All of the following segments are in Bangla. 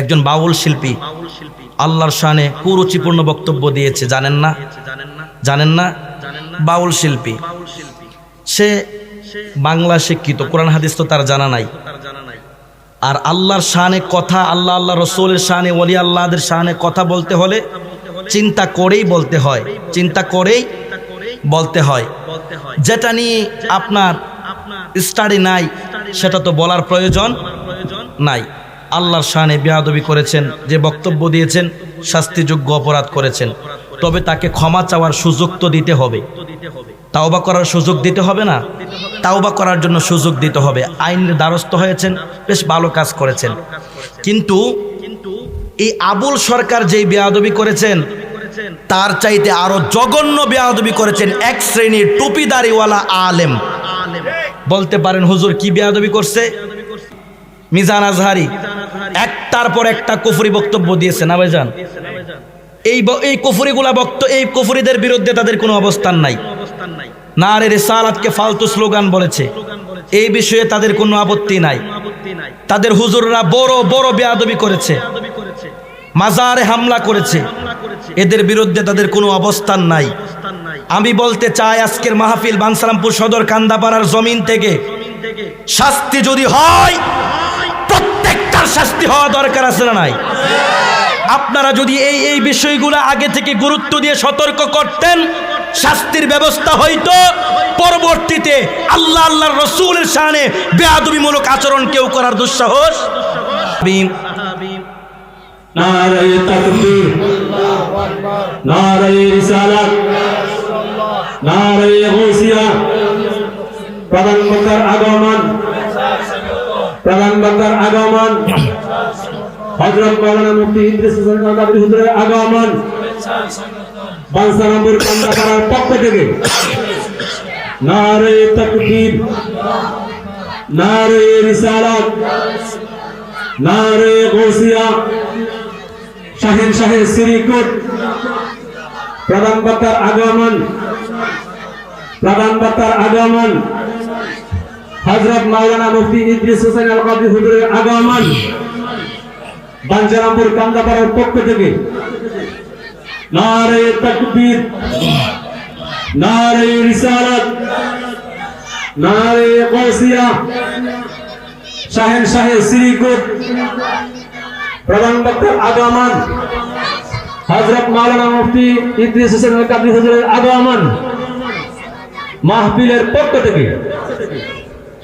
একজন বাউল শিল্পী। আল্লাহর শানে কুরুচিপূর্ণ বক্তব্য দিয়েছে, জানেন না? জানেন না? বাউল শিল্পী। সে বাংলা শিক্ষিত, কোরআন হাদিস তো তার জানা নাই। আর আল্লাহর শানে কথা, আল্লাহ আল্লাহ রসুলের শানে, ওলি আল্লাহদের শানে কথা বলতে হলে চিন্তা করেই বলতে হয়। চিন্তা করেই বলতে হয়। যেটা নিয়ে আপনার স্টাডি নাই, সেটা তো বলার প্রয়োজন নাই। আল্লাহর শানে বেয়াদবি করেছেন, যে বক্তব্য দিয়েছেন, শাস্তিযোগ্য অপরাধ করেছেন। তবে তাকে ক্ষমা চাওয়ার সুযোগ তো দিতে হবে। তাওবা করার সুযোগ দিতে হবে না? তাওবা করার জন্য সুযোগ দিতে হবে। আইনের দ্বারস্থ হয়েছেন, বেশ ভালো কাজ করেছেন। কিন্তু এই আবুল সরকার যেই বেয়াদবি করেছেন, তার চাইতে আরও জঘন্য বেয়াদবি করেছেন এক শ্রেণির টুপিদারিওয়ালা আলেম। বলতে পারেন, হুজুর কি বেয়াদবি করছে? মিজান আজহারি। একটার পর একটা কুফরি বক্তব্য দিয়েছে, না ভাইজান? এই এই কুফরিগুলা বক্ত এই কুফরিদের বিরুদ্ধে তাদের কোনো অবস্থান নাই। না রে রে রেসালাতকে ফালতু স্লোগান বলেছে। এই বিষয়ে তাদের কোনো আপত্তি নাই। তাদের হুজুররা বড় বড় বেয়াদবি করেছে। মাজারে হামলা করেছে। এদের বিরুদ্ধে তাদের কোনো অবস্থান নাই। আমি বলতে চাই, আজকের মাহফিল বাংসারামপুর সদর কান্দাপাড়ার জমিন থেকে শাস্তি যদি হয় শাস্তি হওয়া দরকার আছে না নাই? আপনারা যদি এই এই বিষয়গুলো আগে থেকে গুরুত্ব দিয়ে সতর্ক করতেন, শাস্তির ব্যবস্থা হইতো, পরবর্তীতে আল্লাহ আল্লাহর রসুলের সামনে বেয়াদবিমূলক আচরণ কেউ করার দুঃসাহস? নারায় তাকবীর। নারায় রিসালাত নারায় গৌসিয়া প্রধান বক্তার আগমন বক্তার আগমন। হযরত মাওলানা মুফতি ইদ্রিস হোসেন কাদরি হুজুরের আগমন। বাংসারামপুর কান্দাপাড়ার পক্ষ থেকে। নারায় তাকবীর নারায় রিসালাত, নারে গৌসিয়া শাহিন শাহের শ্রীকুট প্রধান বক্তার আগমন। প্রধান বক্তার আগমন। হজরত মাওলানা মুফতি ইদ্রিস হোসেন আল কাদি হুজুরের আগমন বাঞ্চারামপুর কান্দাপাড়ার পক্ষ থেকে। নারে তাকবীর, নারে রিসালাত, নারে গৌসিয়া শাহেন শাহে শ্রীকুট প্রধান বক্তার আগমন হজরত মাওলানা মুফতি ইদ্রিস হোসেন আল কাদরি হুজুরের আগমন মাহফিলের পক্ষ থেকে।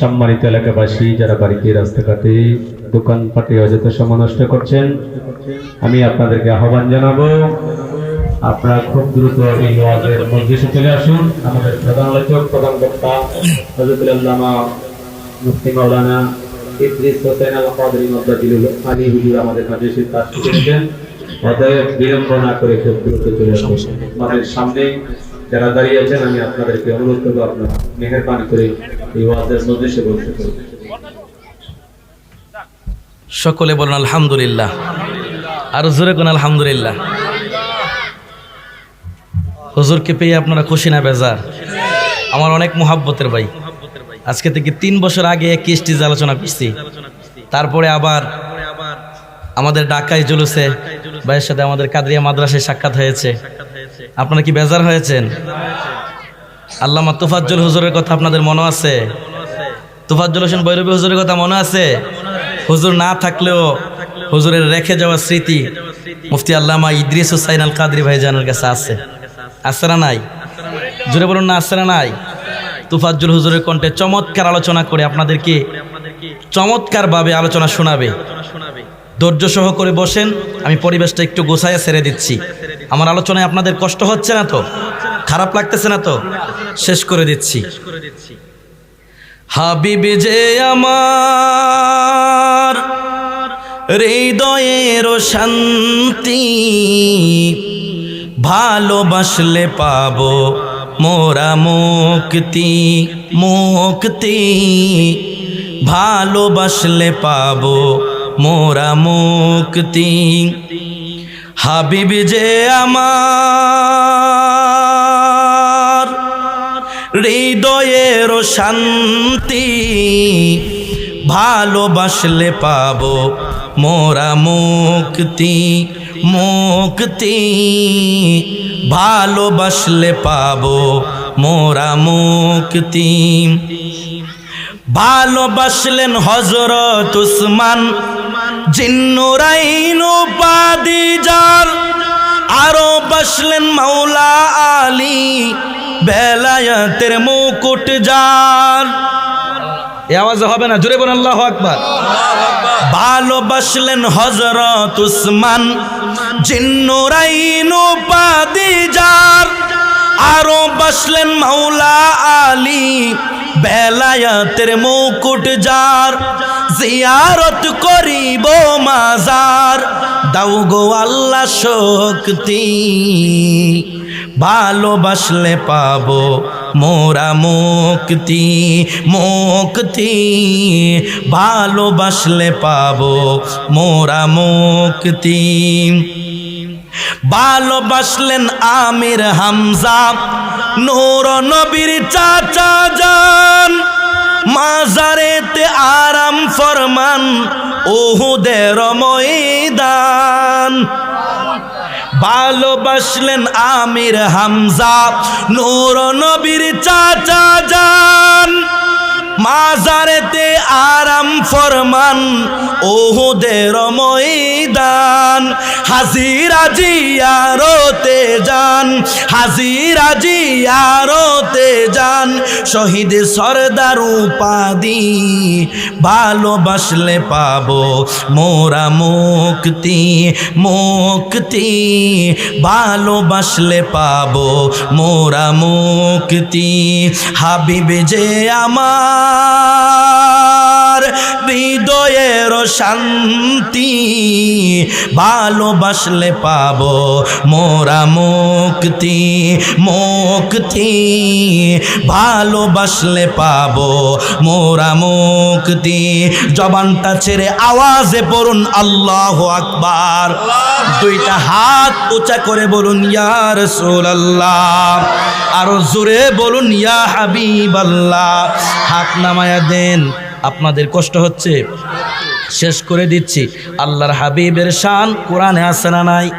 সম্মানিত এলাকাবাসী, যারা বাড়িতে রাস্তাঘাটে দোকানপাটে অযথা সময় নষ্ট করছেন, আমি আপনাদেরকে আহ্বান জানাব, আপনারা খুব দ্রুত এই ওয়াজের মজলিসে চলে আসুন। আমাদের প্রধান আলোচক, প্রধান বক্তা হজরতুল আল্লামা মুফতি মাওলানা ইদ্রিস হোসেন আল কাদরি মদ্দাজিলুল আলী হুজুর আমাদের মাঝে এসে তার শিখেছেন অতএব বিলম্ব না করে খুব দ্রুত চলে আসুন। আমাদের সামনে যারা দাঁড়িয়ে আছেন, আমি আপনাদেরকে অনুরোধ করব, আপনারা মেহেরবানি করে এই ওয়াজের মজলিসে বসতে করুন সকলে বলুন, আলহামদুলিল্লাহ। আর জোরে কোন আলহামদুলিল্লাহ হুজুরকে পেয়ে আপনারা খুশি না, বেজার। আমার অনেক মোহাব্বতের ভাই। আজকে থেকে তিন বছর আগে একই স্টেজে আলোচনা করছি। তারপরে আবার আমাদের ঢাকায় জুলুসে, ভাইয়ের সাথে আমাদের কাদরিয়া মাদ্রাসায় সাক্ষাৎ হয়েছে। আপনারা কি বেজার হয়েছেন? আল্লামা তুফাজ্জল হুজুরের কথা আপনাদের মনে আছে? তুফাজ্জল হোসেন বৈরবী হুজুরের কথা মনে আছে? হুজুর না থাকলেও হুজুরের রেখে যাওয়া স্মৃতি মুফতি আল্লামা ইদ্রিস হুসাইন আল কাদরি ভাইজানের কাছে আছে। না নাই? জোরে বলুন না না নাই? তুফাজ্জুল হুজুরের কণ্ঠে চমৎকার আলোচনা করে আপনাদেরকে চমৎকারভাবে আলোচনা শোনাবে। ধৈর্য সহ করে বসেন, আমি পরিবেশটা একটু গোছায় ছেড়ে দিচ্ছি। আমার আলোচনায় আপনাদের কষ্ট হচ্ছে না তো? খারাপ লাগতেছে না তো? শেষ করে দিচ্ছি। হাবিব যে আমার হৃদয়ের শান্তি, ভালোবাসলে পাবো মোরা মুক্তি মুক্তি। ভালোবাসলে পাবো মোরা মুক্তি। হাবিব যে আমার হৃদয়ের শান্তি ভালোবাসলে পাবো মোরা মুক্তি মুক্তি। ভালোবাসলে পাবো মোরা মুক্তি। ভালোবাসলেন হজরত উসমান জিন্নুরাইন উপাদি যার আরও বাসলেন মাওলা আলী, বেলায়াতের মুকুট যার এ আওয়াজ হবে না, জোরে বলেন, আল্লাহ আকবার। ভালোবাসলেন হজরত উসমান জিন্নুরাইন উপাদি যার আরও বাসলেন মাওলা আলী বেলায়াতের মুকুট যার, জিয়ারত করিব মাজার। দাও গো আল্লাহ শক্তি, ভালোবাসলে পাবো মোরা মুক্তি মুক্তি। ভালোবাসলে পাবো মোরা মুক্তি। ভালোবাসলেন আমির হামজা নূর নবীর চাচা যান মাজারেতে আরাম ফরমান ওহুদের ময়দান। ভালোবাসলেন আমির হামজা, নোর নবীর চাচা যান মাজারেতে আরাম ফরমান, ওহুদের ময়দান। হাজিরা জিয়ারতে যান, হাজিরা জিয়ারতে যান। শহীদ সরদার উপাধি ভালোবাসলে পাবো মোরা মুক্তি মুক্তি। ভালোবাসলে পাবো মোরা মুক্তি। হাবিব যে আমার আল্লাহ। হৃদয়ের শান্তি ভালোবাসলে পাব মোরা মুক্তি মুক্তি। ভালোবাসলে পাব মোরা মুক্তি। জবানটা ছেড়ে আওয়াজে পড়ুন, আল্লাহ আকবার। দুইটা হাত উঁচা করে বলুন ইয়ার রাসূলুল্লাহ। আরও জোরে বলুন, ইয়া হাবিব আল্লাহ হাত নামায়া দেন। আপনাদের কষ্ট হচ্ছে? শেষ করে দিচ্ছি। আল্লাহর হাবিবের শান কোরআনে আছে না নাই?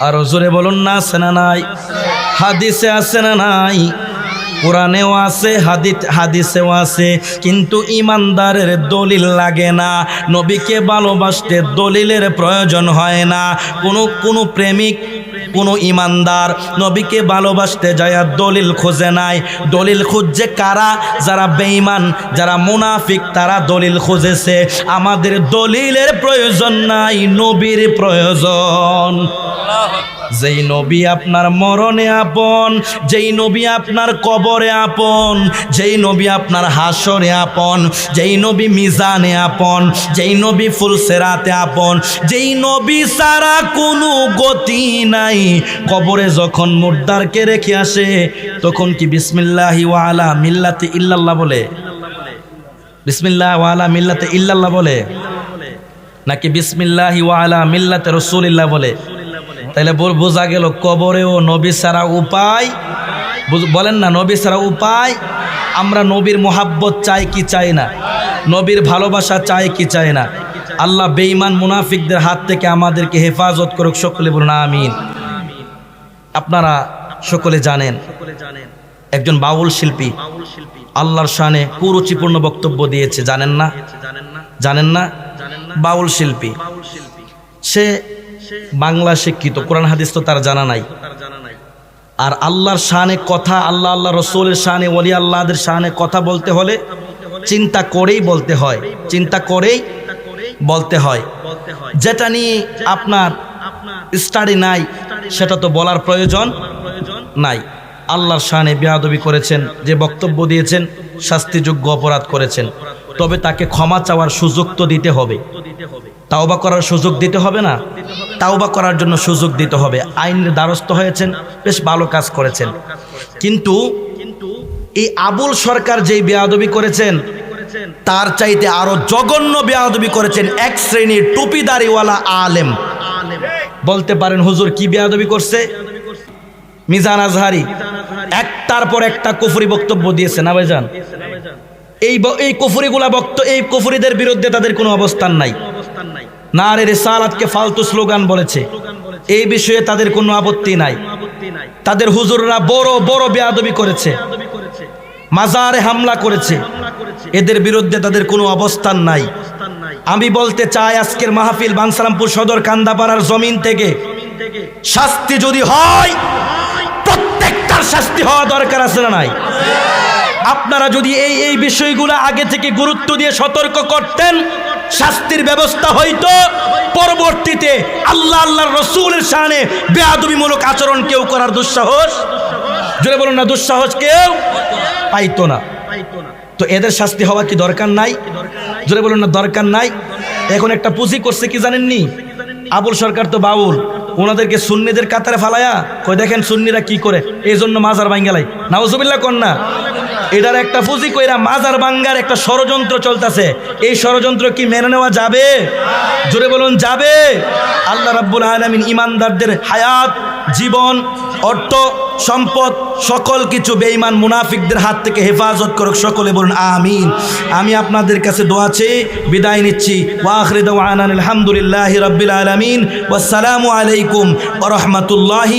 আরও জোরে বলুন না আছে না নাই? হাদিসে আছে না নাই? কোরআনেও আছে হাদিত হাদিসেও আছে। কিন্তু ইমানদারের দলিল লাগে না। নবীকে ভালোবাসতে দলিলের প্রয়োজন হয় না। কোনো কোনো প্রেমিক কোনো ইমানদার নবীকে ভালোবাসতে যায় দলিল খোঁজে নাই। দলিল খুঁজছে কারা? যারা বেঈমান, যারা মুনাফিক, তারা দলিল খুঁজেছে। আমাদের দলিলের প্রয়োজন নাই, নবীর প্রয়োজন। যেই নবী আপনার মরণে আপন, যেই নবী আপনার কবরে আপন, যেই নবী আপনার হাসরে আপন, যেই নবী মিজানে আপন, যেই নবী ফুলসেরাতে আপন, যেই নবী সারা কোনো গতি নাই। কবরে যখন মুর্দারকে রেখে আসে, তখন কি বিসমিল্লাহি ওয়ালা মিল্লাতে ইল্লাল্লাহ বলে? বিসমিল্লাহ ওয়ালা মিল্লাতে ইল্লাল্লাহ বলে? নাকি বিসমিল্লাহি ওয়ালা মিল্লাতে রসুলিল্লাহ বলে? তাহলে বোঝা গেল কবরেও নবী সারা উপায়? বলেন না, নবী সারা উপায়? আমরা নবীর মোহাব্বত চাই কি চাই না? নবীর ভালোবাসা চাই কি চাই না? আল্লাহ বেঈমান মুনাফিকদের হাত থেকে আমাদেরকে হেফাজত করুক, সকলে বলুন আমিন। আপনারা সকলে জানেন, একজন বাউল শিল্পী আল্লাহর শানে কুরুচিপূর্ণ বক্তব্য দিয়েছে জানেন না? জানেন না? বাউল শিল্পী। সে বাংলা শিক্ষিত, কোরআন হাদিস তো তার জানা নাই। আর আল্লাহর শানে কথা, আল্লাহ আল্লাহ রসুলের শানে, ওলি আল্লাহদের শানে কথা বলতে হলে চিন্তা করেই বলতে হয়। চিন্তা করেই বলতে হয়। যেটা নিয়ে আপনার স্টাডি নাই, সেটা তো বলার প্রয়োজন নাই। আল্লাহর শানে বেহাদবি করেছেন, যে বক্তব্য দিয়েছেন, শাস্তিযোগ্য অপরাধ করেছেন। তবে তাকে ক্ষমা চাওয়ার সুযোগ তো দিতে হবে। তাওবা করার সুযোগ দিতে হবে না। তাওবা করার জন্য সুযোগ দিতে হবে। আইনের দ্বারস্থ হয়েছেন, বেশ ভালো কাজ করেছেন। কিন্তু এই আবুল সরকার যেই বেয়াদবি করেছেন, তার চাইতে আরও জঘন্য বেয়াদবি করেছেন এক শ্রেণির টুপিদারিওয়ালা আলেম। বলতে পারেন, হুজুর কি বেয়াদবি করছে? মিজান আজহারি। একটার পর একটা কুফরি বক্তব্য দিয়েছে, না ভাইজান? এই এই কুফরিগুলা বক্ত এই কুফরিদের বিরুদ্ধে তাদের কোনো অবস্থান নাই। না রে রেসালাতকে ফালতু স্লোগান বলেছে। এই বিষয়ে তাদের কোনো আপত্তি নাই। তাদের হুজুররা বড় বড় বেয়াদবি করেছে। মাজারে হামলা করেছে। এদের বিরুদ্ধে তাদের কোনো অবস্থান নাই। আমি বলতে চাই, আজকের মাহফিল বানসারামপুর সদর কান্দাপাড়ার জমিন থেকে শাস্তি যদি হয়, প্রত্যেকটার শাস্তি হওয়া দরকার আছে না নাই? আপনারা যদি এই এই বিষয়গুলো আগে থেকে গুরুত্ব দিয়ে সতর্ক করতেন শাস্তির ব্যবস্থা হইতো পরবর্তীতে আল্লাহ আল্লাহর রসুলের সামনে বেয়াদবিমূলক আচরণ কেউ করার দুঃসাহস? জোরে বলুন না, দুঃসাহস কেউ পাইতো না। তো এদের শাস্তি হওয়া কি দরকার নাই? জোরে বলুন না, দরকার নাই? এখন একটা পুঁজি করছে কি জানেননি? আবুল সরকার তো বাউল। ওনাদেরকে সুন্নিদের কাতারে ফালায়া কই দেখেন সুন্নিরা কি করে? এই জন্য মাজার বাঙ্গালাই নাওজুবিল্লাহ কন্যা, এটার একটা পুঁজি কইরা মাজার বাঙ্গার একটা ষড়যন্ত্র চলতেছে। এই ষড়যন্ত্র কি মেনে নেওয়া যাবে? জোরে বলুন, যাবে? আল্লাহ রাব্বুল আলামিন ইমানদারদের হায়াত, জীবন, অর্থ, সম্পদ, সকল কিছু বেঈমান মুনাফিকদের হাত থেকে হেফাজত করুক, সকলে বলুন, আমিন। আমি আপনাদের কাছে দোয়া চেয়ে বিদায় নিচ্ছি। ওয়াখরি দাওয়ানা আলহামদুলিল্লাহি রাব্বিল আলামিন। ওয়াসসালামু আলাইকুম ওয়া রাহমাতুল্লাহি